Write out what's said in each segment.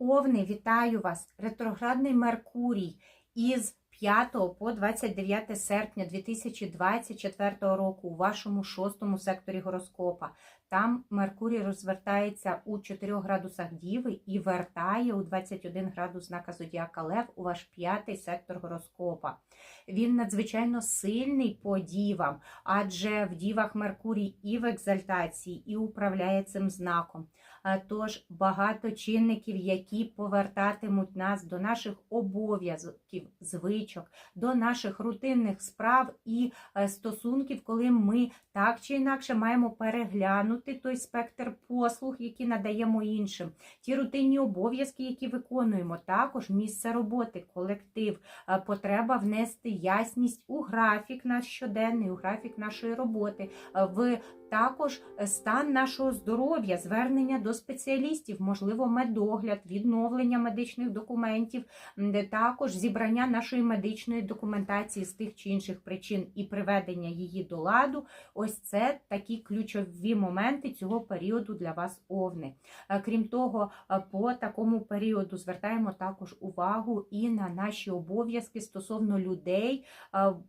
Овни, вітаю вас! Ретроградний Меркурій із 5 по 29 серпня 2024 року у вашому шостому секторі гороскопа. Там Меркурій розвертається у 4 градусах Діви і вертає у 21 градус знака Зодіака Лев у ваш п'ятий сектор гороскопа. Він надзвичайно сильний по дівам, адже в дівах Меркурій і в екзальтації, і управляє цим знаком. Е, Тож багато чинників, які повертатимуть нас до наших обов'язків, звичок, до наших рутинних справ і е, стосунків, коли ми так чи інакше маємо переглянути той спектр послуг, які надаємо іншим, ті рутинні обов'язки, які виконуємо, також місце роботи, колектив, е, потреба внести ясність у графік наш щоденний, у графік нашої роботи, в також е, стан нашого здоров'я, звернення до спеціалістів, можливо, медогляд, відновлення медичних документів, також зібрання нашої медичної документації з тих чи інших причин і приведення її до ладу. Ось це такі ключові моменти цього періоду для вас овни. Е, Крім того, е, по такому періоду звертаємо також увагу і на наші обов'язки стосовно людей,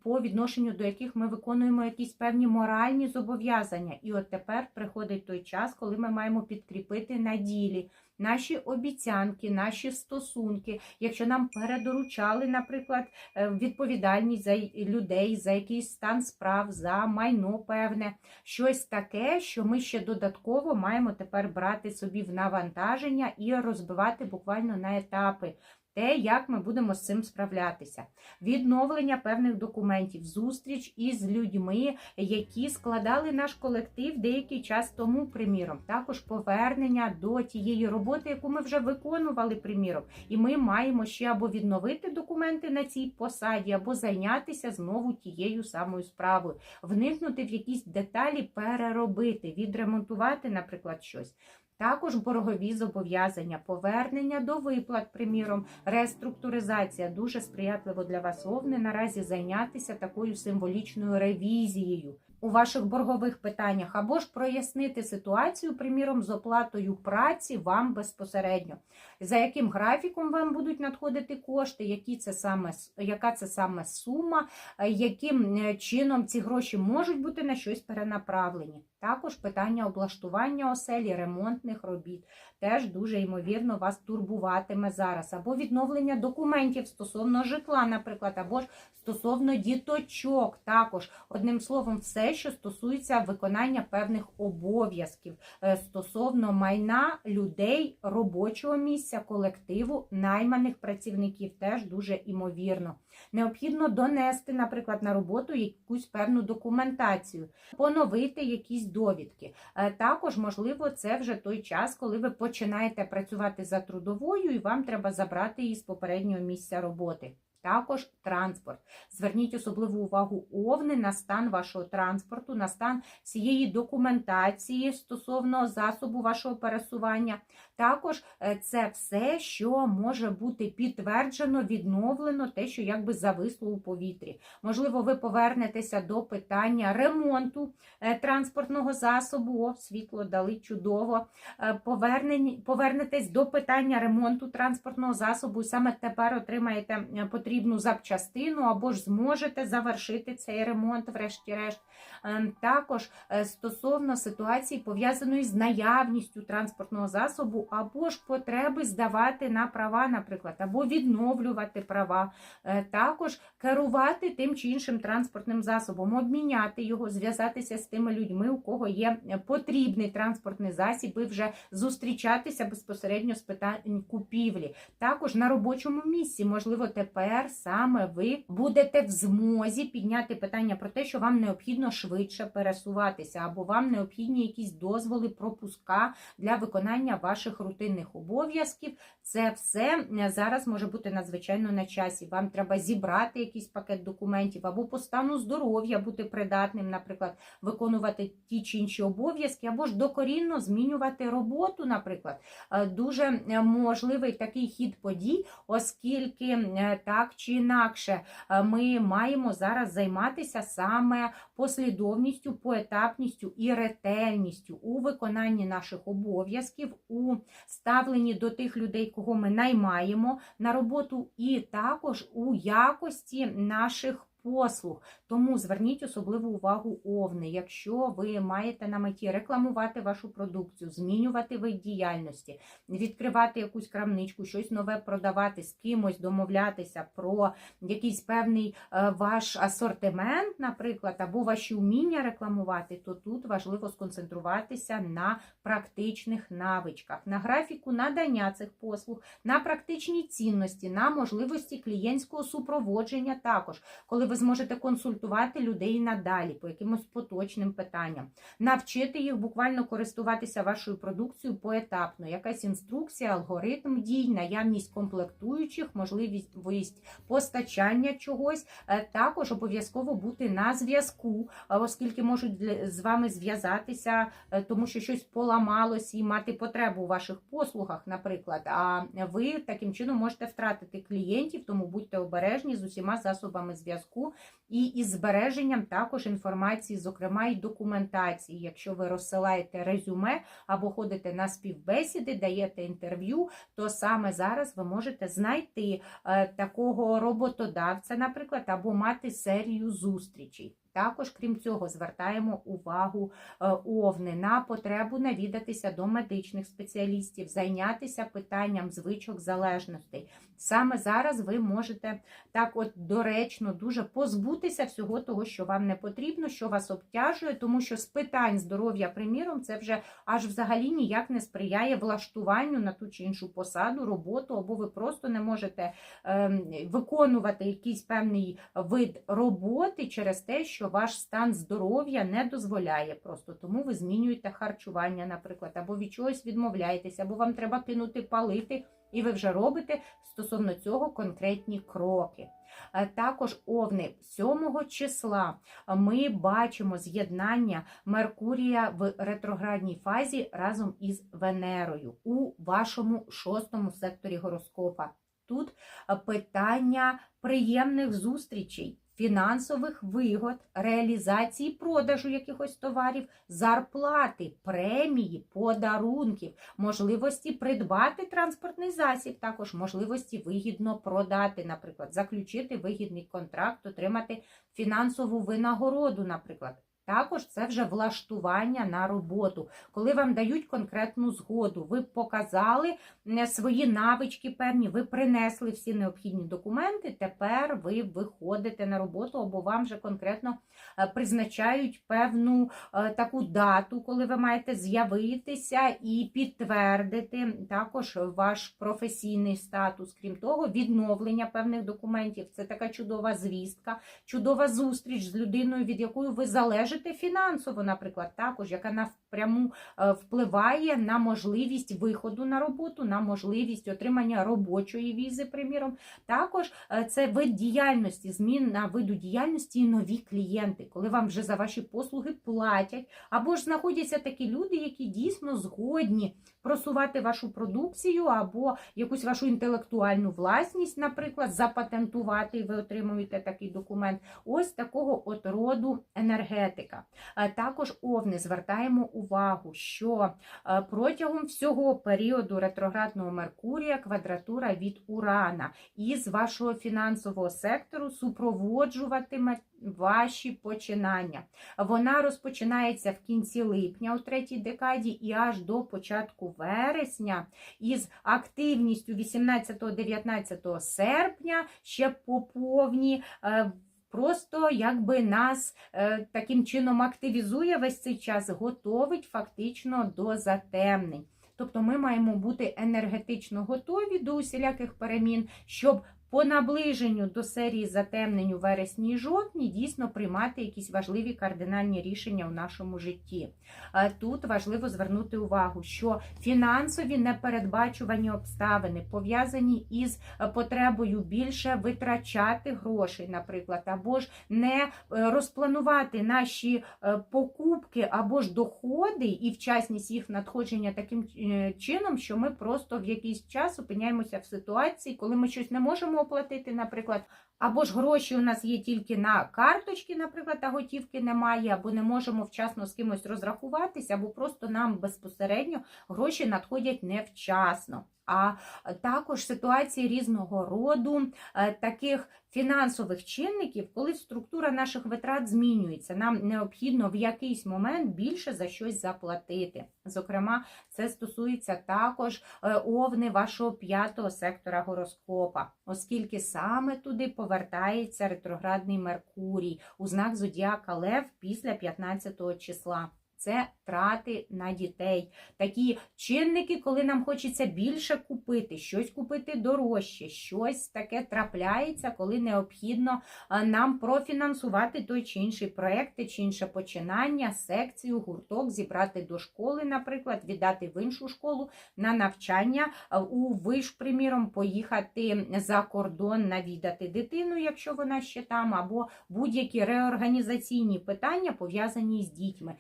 по відношенню до яких ми виконуємо якісь певні моральні зобов'язання. І от тепер приходить той час, коли ми маємо підкріпити на ділі. Наші обіцянки, наші стосунки, якщо нам передоручали, наприклад, е, відповідальність за людей, за якийсь стан справ, за майно певне, щось таке, що ми ще додатково маємо тепер брати собі в навантаження і розбивати буквально на етапи. Те, як ми будемо з цим справлятися, відновлення певних документів, зустріч із людьми, які складали наш колектив деякий час тому, приміром, також повернення до тієї роботи, яку ми вже виконували, приміром, і ми маємо ще або відновити документи на цій посаді, або зайнятися знову тією самою справою, вникнути в якісь деталі, переробити, відремонтувати, наприклад, щось. Також боргові зобов'язання, повернення до виплат, приміром, реструктуризація дуже сприятливо для вас. Овни наразі зайнятися такою символічною ревізією у ваших боргових питаннях, або ж прояснити ситуацію, приміром, з оплатою праці вам безпосередньо, за яким графіком вам будуть надходити кошти, які це саме, яка це саме сума, е, яким е, чином ці гроші можуть бути на щось перенаправлені. Також питання облаштування оселі, ремонтних робіт теж дуже ймовірно вас турбуватиме зараз. Або відновлення документів стосовно житла, наприклад, або ж стосовно діточок. Також, одним словом, все, що стосується виконання певних обов'язків е, стосовно майна людей, робочого місця, колективу, найманих працівників, теж дуже імовірно. Необхідно донести, наприклад, на роботу якусь певну документацію, поновити якісь довідки. Е, Також, можливо, це вже той час, коли ви починаєте працювати за трудовою, і вам треба забрати її з попереднього місця роботи. Також транспорт. Зверніть особливу увагу овни на стан вашого транспорту, на стан цієї документації стосовно засобу вашого пересування. Також е, це все, що може бути підтверджено, відновлено, те, що якби зависло у повітрі. Можливо, ви повернетеся до питання ремонту е, транспортного засобу. О, світло дали чудово. Е, повернетесь до питання ремонту транспортного засобу, і саме тепер отримаєте потрібну запчастину або ж зможете завершити цей ремонт, врешті-решт. Також стосовно ситуації, пов'язаної з наявністю транспортного засобу, або ж потреби здавати на права, наприклад, або відновлювати права, Е, також керувати тим чи іншим транспортним засобом, обміняти його, зв'язатися з тими людьми, у кого є потрібний транспортний засіб, і вже зустрічатися безпосередньо з питань купівлі. Також на робочому місці, можливо, тепер саме ви будете в змозі підняти питання про те, що вам необхідно швидше пересуватися, або вам необхідні якісь дозволи, пропуска для виконання ваших рутинних обов'язків. Це все е, зараз може бути надзвичайно на часі. Вам треба зібрати якийсь пакет документів, або по стану здоров'я бути придатним, наприклад, виконувати ті чи інші обов'язки, або ж докорінно змінювати роботу, наприклад. Е, Дуже е, можливий такий хід подій, оскільки так чи інакше ми маємо зараз займатися саме послідовністю, поетапністю і ретельністю у виконанні наших обов'язків, у ставленні до тих людей, кого ми наймаємо на роботу, і також у якості наших. Послуг, тому зверніть особливу увагу овни, якщо ви маєте на меті рекламувати вашу продукцію, змінювати вид діяльності, відкривати якусь крамничку, щось нове продавати, з кимось домовлятися про якийсь певний е, ваш асортимент, наприклад, або ваші вміння рекламувати, то тут важливо сконцентруватися на практичних навичках, на графіку надання цих послуг, на практичній цінності, на можливості клієнтського супроводження також, коли ви зможете консультувати людей надалі по якимось поточним питанням, навчити їх буквально користуватися вашою продукцією поетапно, якась інструкція, алгоритм дій, наявність комплектуючих, можливість постачання чогось, Е, також обов'язково бути на зв'язку, е, оскільки можуть з вами зв'язатися, е, тому що щось поламалось і мати потребу у ваших послугах, наприклад. А ви таким чином можете втратити клієнтів, тому будьте обережні з усіма засобами зв'язку і із збереженням також інформації, зокрема і документації. Якщо ви розсилаєте резюме або ходите на співбесіди, даєте інтерв'ю, то саме зараз ви можете знайти е, такого роботодавця, наприклад, або мати серію зустрічей. Також, крім цього, звертаємо увагу е, овни на потребу навідатися до медичних спеціалістів, зайнятися питанням звичок залежностей. Саме зараз ви можете так, от доречно, дуже позбутися всього того, що вам не потрібно, що вас обтяжує, тому що з питань здоров'я, приміром, це вже аж взагалі ніяк не сприяє влаштуванню на ту чи іншу посаду, роботу, або ви просто не можете ем, виконувати якийсь певний вид роботи через те, що ваш стан здоров'я не дозволяє просто. Тому ви змінюєте харчування, наприклад, або від чогось відмовляєтесь, або вам треба кинути палити, і ви вже робите стосовно цього конкретні кроки. Е, Також овни 7 числа ми бачимо з'єднання Меркурія в ретроградній фазі разом із Венерою у вашому шостому секторі гороскопа. Тут е, питання приємних зустрічей, фінансових вигод, реалізації продажу якихось товарів, зарплати, премії, подарунків, можливості придбати транспортний засіб, також можливості вигідно продати, наприклад, заключити вигідний контракт, отримати фінансову винагороду, наприклад. Також це вже влаштування на роботу, коли вам дають конкретну згоду. Ви показали е, свої навички певні, ви принесли всі необхідні документи. Тепер ви виходите на роботу, або вам вже конкретно е, призначають певну е, таку дату, коли ви маєте з'явитися і підтвердити також ваш професійний статус. Крім того, відновлення певних документів. Це така чудова звістка, чудова зустріч з людиною, від якої ви залежите фінансово, наприклад, також, яка напряму е, впливає на можливість виходу на роботу, на можливість отримання робочої візи, приміром. Також е, це вид діяльності, зміна виду діяльності і нові клієнти, коли вам вже за ваші послуги платять, або ж знаходяться такі люди, які дійсно згодні просувати вашу продукцію або якусь вашу інтелектуальну власність, наприклад, запатентувати, і ви отримуєте такий документ. Ось такого от роду енергетика. Е, Також овни звертаємо увагу, що е, протягом всього періоду ретроградного Меркурія квадратура від Урана із вашого фінансового сектору супроводжуватиме ваші починання. Вона розпочинається в кінці липня, у третій декаді, і аж до початку вересня, із активністю 18-19 серпня ще поповні. е, Просто якби нас е, таким чином активізує весь цей час, готовить фактично до затемнень. Тобто ми маємо бути енергетично готові до усіляких перемін, щоб по наближенню до серії затемнень у вересні і жовтні дійсно приймати якісь важливі кардинальні рішення в нашому житті. Е, Тут важливо звернути увагу, що фінансові непередбачувані обставини пов'язані із е, потребою більше витрачати грошей, наприклад, або ж не е, розпланувати наші покупки або ж доходи і вчасність їх надходження таким чином, що ми просто в якийсь час опиняємося в ситуації, коли ми щось не можемо оплатити, наприклад, Або ж гроші у нас є тільки на карточки, наприклад, а готівки немає, або не можемо вчасно з кимось розрахуватися, або просто нам безпосередньо гроші надходять невчасно. А також ситуації різного роду е, таких фінансових чинників, коли структура наших витрат змінюється. Нам необхідно в якийсь момент більше за щось заплатити. Зокрема, це стосується також е, овни вашого п'ятого сектора гороскопа, оскільки саме туди повертається ретроградний Меркурій у знак Зодіака Лев після 15 числа. Це трати на дітей. Такі чинники, коли нам хочеться більше купити, щось купити дорожче, щось таке трапляється, коли необхідно нам профінансувати той чи інший проєкт, чи інше починання, секцію, гурток, зібрати до школи, наприклад, віддати в іншу школу на навчання, у виш, приміром, поїхати за кордон, навідати дитину, якщо вона ще там, або будь-які реорганізаційні питання пов'язані з дітьми.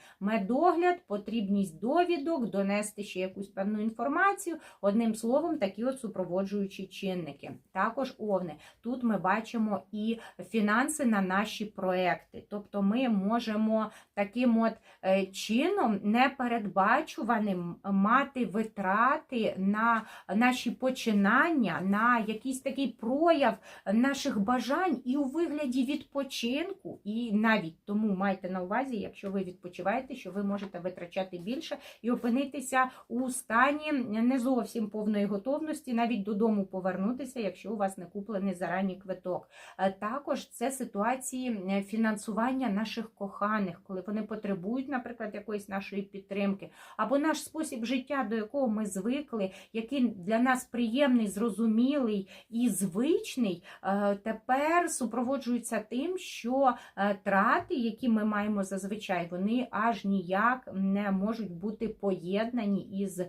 Медогляд, потрібність довідок, донести ще якусь певну інформацію. Одним словом, такі от супроводжуючі чинники. Також овни. Тут ми бачимо і фінанси на наші проекти. Тобто ми можемо таким от е, чином непередбачуваним мати витрати на наші починання, на якийсь такий прояв наших бажань і у вигляді відпочинку, і навіть тому майте на увазі, якщо ви відпочиваєте, що ви можете витрачати більше і опинитися у стані не зовсім повної готовності, навіть додому повернутися, якщо у вас не куплений зарані квиток. Е, Також це ситуації е, фінансування наших коханих, коли вони потребують, наприклад, якоїсь нашої підтримки, або наш спосіб життя, до якого ми звикли, який для нас приємний, зрозумілий і звичний, е, тепер супроводжується тим, що трати, які ми маємо зазвичай, вони аж ніяк не можуть бути поєднані із е,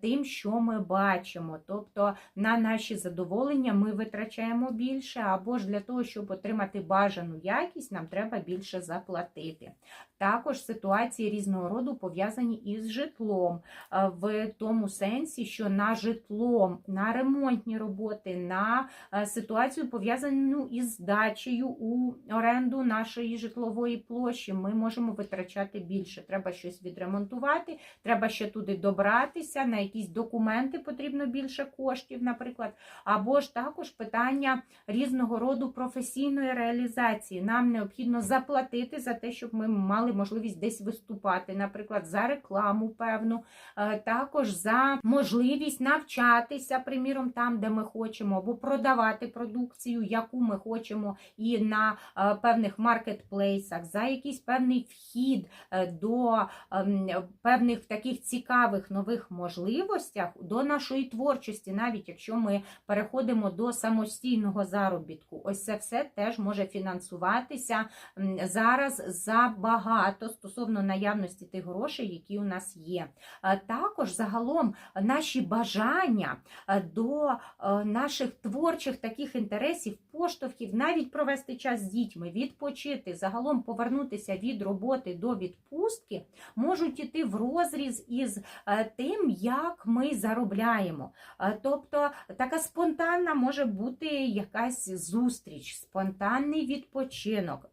тим, що ми бачимо. Тобто на наші задоволення ми витрачаємо більше, або ж для того, щоб отримати бажану якість, нам треба більше заплатити. Також ситуації різного роду пов'язані із житлом, е, в тому сенсі, що на житло, на ремонтні роботи, на е, ситуацію пов'язану із здачею у оренду нашої житлової площі, ми можемо витрачати більше. Треба щось відремонтувати, треба ще туди добратися, на якісь документи потрібно більше коштів, наприклад. Або ж також питання різного роду професійної реалізації. Нам необхідно заплатити за те, щоб ми мали можливість десь виступати, наприклад, за рекламу певну, е, також за можливість навчатися, приміром, там, де ми хочемо, або продавати продукцію, яку ми хочемо, і на е, певних маркетплейсах, за якийсь певний вхід е, до ем, певних таких цікавих нових можливостях до нашої творчості, навіть якщо ми переходимо до самостійного заробітку. Ось це все теж може фінансуватися зараз забагато стосовно наявності тих грошей, які у нас є. Е, Також загалом наші бажання е, до е, наших творчих таких інтересів, поштовхів, навіть провести час з дітьми, відпочити, загалом повернутися від роботи до відпустки, можуть іти в розріз із тим, як ми заробляємо. Тобто така спонтанна може бути якась зустріч, спонтанний відпочинок,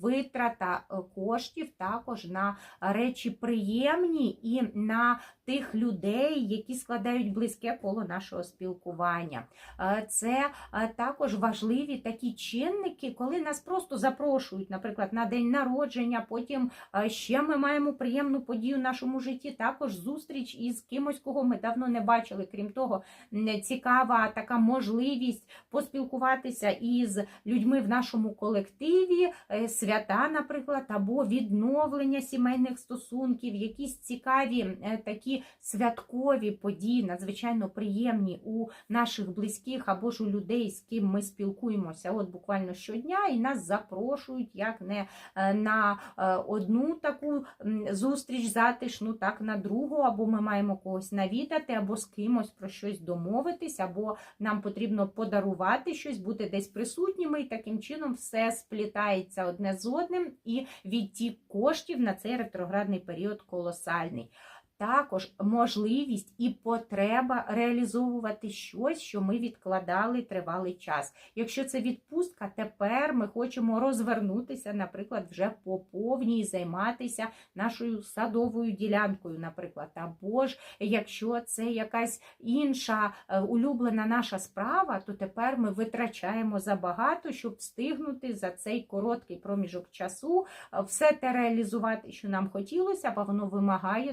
витрата е, коштів також на речі приємні і на тих людей, які складають близьке коло нашого спілкування. Е, Це е, також важливі такі чинники, коли нас просто запрошують, наприклад, на день народження, потім е, ще ми маємо приємну подію в нашому житті, також зустріч із кимось, кого ми давно не бачили. Крім того, цікава така можливість поспілкуватися із людьми в нашому колективі, свята, наприклад, або відновлення сімейних стосунків, якісь цікаві е, такі святкові події, надзвичайно приємні у наших близьких або ж у людей, з ким ми спілкуємося, от буквально щодня, і нас запрошують як не е, на е, одну таку зустріч затишну, так на другу, або ми маємо когось навідати, або з кимось про щось домовитись, або нам потрібно подарувати щось, бути десь присутніми, і таким чином все сплітається одне з одним, і відтік коштів на цей ретроградний період колосальний. Також можливість і потреба реалізовувати щось, що ми відкладали тривалий час. Якщо це відпустка, тепер ми хочемо розвернутися, наприклад, вже по повній займатися нашою садовою ділянкою, наприклад, або ж якщо це якась інша е, улюблена наша справа, то тепер ми витрачаємо забагато, щоб встигнути за цей короткий проміжок часу е, все те реалізувати, що нам хотілося, бо воно вимагає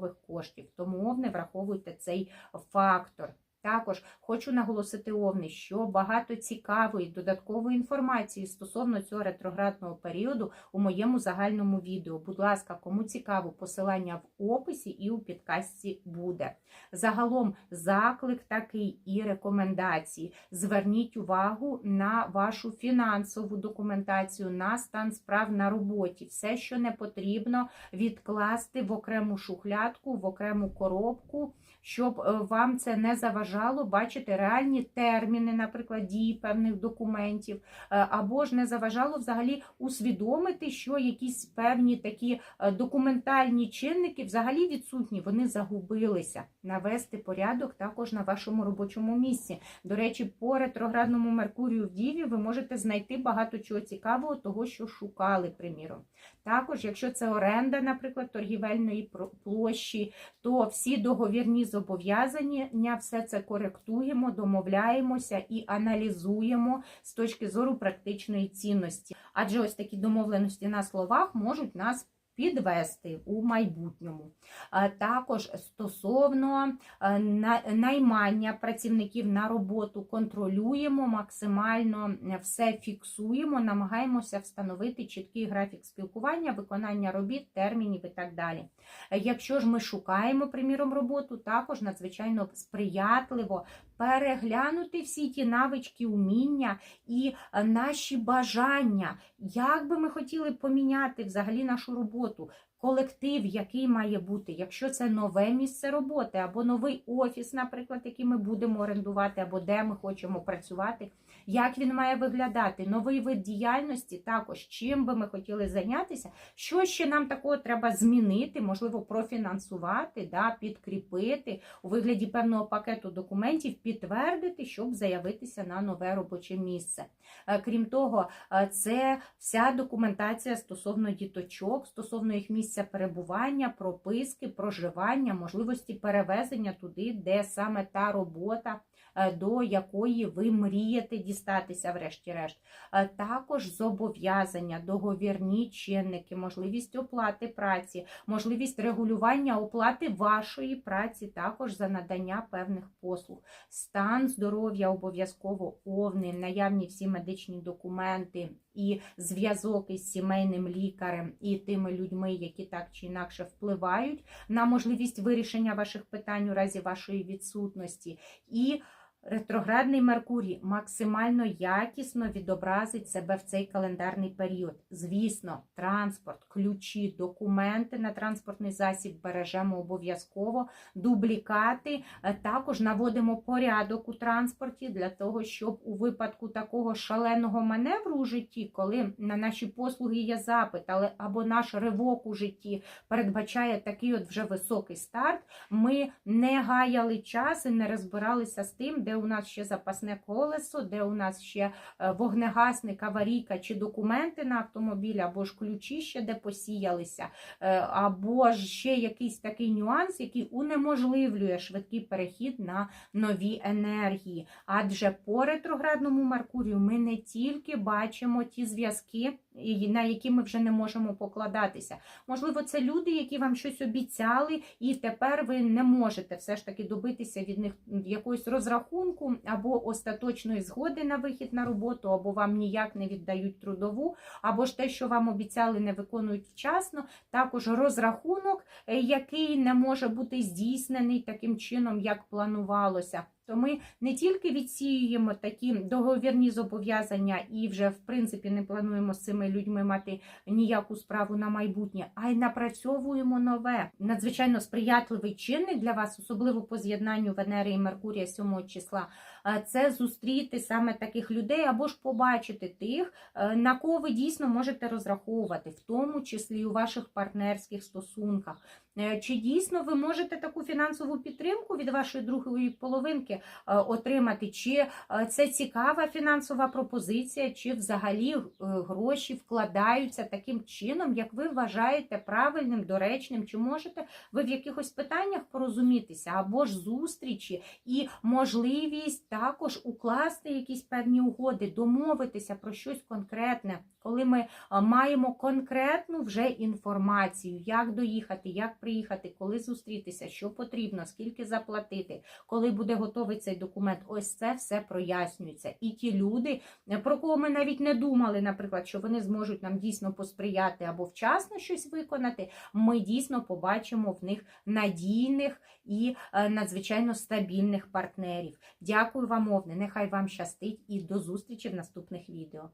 додаткових коштів. Тому не враховуйте цей фактор. Також хочу наголосити Овни, що багато цікавої додаткової інформації стосовно цього ретроградного періоду у моєму загальному відео. Будь ласка, кому цікаво, посилання в описі і у підкасті буде. Загалом заклик такий і рекомендації. Зверніть увагу на вашу фінансову документацію, на стан справ на роботі. Все, що не потрібно, відкласти в окрему шухлядку, в окрему коробку щоб е, вам це не заважало бачити реальні терміни, наприклад, дії певних документів, е, або ж не заважало взагалі усвідомити, що якісь певні такі е, документальні чинники взагалі відсутні, вони загубилися. Навести порядок також на вашому робочому місці. До речі, по ретроградному Меркурію в Діві ви можете знайти багато чого цікавого, того, що шукали, приміром. Також, якщо це оренда, наприклад, торгівельної площі, то всі договірні зобов'язання, все це коректуємо, домовляємося і аналізуємо з точки зору практичної цінності. Адже ось такі домовленості на словах можуть нас підвести у майбутньому. Також стосовно наймання працівників на роботу контролюємо, максимально все фіксуємо, намагаємося встановити чіткий графік спілкування, виконання робіт, термінів і так далі. Якщо ж ми шукаємо, приміром, роботу, також надзвичайно сприятливо переглянути всі ті навички, уміння і наші бажання, як би ми хотіли поміняти взагалі нашу роботу колектив, який має бути, якщо це нове місце роботи, або новий офіс, наприклад, який ми будемо орендувати, або де ми хочемо працювати, як він має виглядати, новий вид діяльності, також чим би ми хотіли зайнятися, що ще нам такого треба змінити, можливо, профінансувати, да, підкріпити у вигляді певного пакету документів, підтвердити, щоб заявитися на нове робоче місце. Е, крім того, е, це вся документація стосовно діточок, стосовно їх місця перебування, прописки, проживання, можливості перевезення туди, де саме та робота, до якої ви мрієте дістатися, врешті-решт. Е, також зобов'язання, договірні чинники, можливість оплати праці, можливість регулювання оплати вашої праці, також за надання певних послуг, стан здоров'я обов'язково повний, наявні всі медичні документи і зв'язок із сімейним лікарем і тими людьми, які так чи інакше впливають на можливість вирішення ваших питань у разі вашої відсутності. і Ретроградний Меркурій максимально якісно відобразить себе в цей календарний період. Звісно, транспорт, ключі, документи на транспортний засіб бережемо обов'язково, дублікати. Е, також наводимо порядок у транспорті для того, щоб у випадку такого шаленого маневру у житті, коли на наші послуги є запит, але або наш ривок у житті передбачає такий от вже високий старт, ми не гаяли час і не розбиралися з тим, де у нас ще запасне колесо, де у нас ще е, вогнегасник, аварійка чи документи на автомобіль, або ж ключі ще де посіялися, е, або ж ще якийсь такий нюанс, який унеможливлює швидкий перехід на нові енергії. Адже по ретроградному Меркурію ми не тільки бачимо ті зв'язки на які ми вже не можемо покладатися. Можливо, це люди, які вам щось обіцяли, і тепер ви не можете все ж таки добитися від них якогось розрахунку або остаточної згоди на вихід на роботу, або вам ніяк не віддають трудову, або ж те, що вам обіцяли, не виконують вчасно. Також розрахунок, е, який не може бути здійснений таким чином, як планувалося. Тобто ми не тільки відсіюємо такі договірні зобов'язання і вже в принципі не плануємо з цими людьми мати ніяку справу на майбутнє, а й напрацьовуємо нове. Надзвичайно сприятливий чинник для вас, особливо по з'єднанню Венери і Меркурія 7 числа. Е, Це зустріти саме таких людей або ж побачити тих, е, на кого ви дійсно можете розраховувати, в тому числі у ваших партнерських стосунках. Е, Чи дійсно ви можете таку фінансову підтримку від вашої другої половинки отримати? Чи це цікава фінансова пропозиція, чи взагалі гроші вкладаються таким чином, як ви вважаєте правильним, доречним? Чи можете ви в якихось питаннях порозумітися або ж зустрічі і можливість також укласти якісь певні угоди, домовитися про щось конкретне, коли ми маємо конкретну вже інформацію, як доїхати, як приїхати, коли зустрітися, що потрібно, скільки заплатити, коли буде готовий цей документ. Ось це все прояснюється. І ті люди, е, про кого ми навіть не думали, наприклад, що вони зможуть нам дійсно посприяти або вчасно щось виконати, ми дійсно побачимо в них надійних і е, надзвичайно стабільних партнерів. Дякую вам, мовне. Нехай вам щастить і до зустрічі в наступних відео.